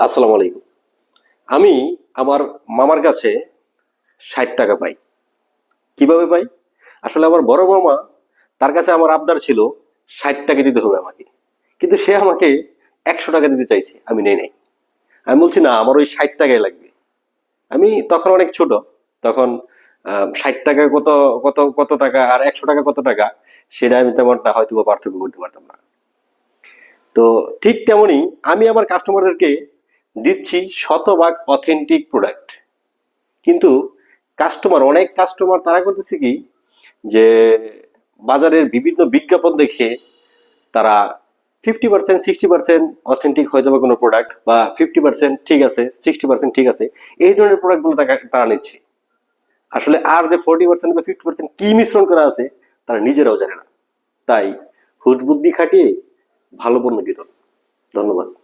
আসসালামু আলাইকুম। আমি আমার মামার কাছে ষাট টাকা পাই। কীভাবে পাই? আসলে আমার বড় মামা, তার কাছে আমার আবদার ছিল ষাট টাকা দিতে হবে আমাকে। কিন্তু সে আমাকে একশো টাকা দিতে চাইছে, আমি নেই নাই। আমি বলছি, না, আমার ওই ষাট টাকাই লাগবে। আমি তখন অনেক ছোট, তখন ষাট টাকা কত কত কত টাকা আর একশো টাকা কত টাকা, সেটা আমি তেমনটা হয়তো পার্থক্য করতে পারতাম না। তো ঠিক তেমনই আমি আমার কাস্টমারদেরকে দিচ্ছি শতভাগ অথেন্টিক প্রোডাক্ট কিন্তু কাস্টমার অনেক কাস্টমার তারা করতেছে কি যে বাজারের বিভিন্ন বিজ্ঞাপন দেখে তারা fifty percent sixty percent authentic হয়ে যাবে কোনো প্রোডাক্ট বা ফিফটি পার্সেন্ট ঠিক আছে সিক্সটি পার্সেন্ট ঠিক আছে, এই ধরনের প্রোডাক্টগুলো তারা- নিচ্ছে। আসলে আর যে ফোর্টি পার্সেন্ট বা ফিফটি পার্সেন্ট কি মিশ্রণ করা আছে, তারা নিজেরাও জানে না। তাই হুট বুদ্ধি খাটিয়ে ভালো পণ্য দিত ধন্যবাদ।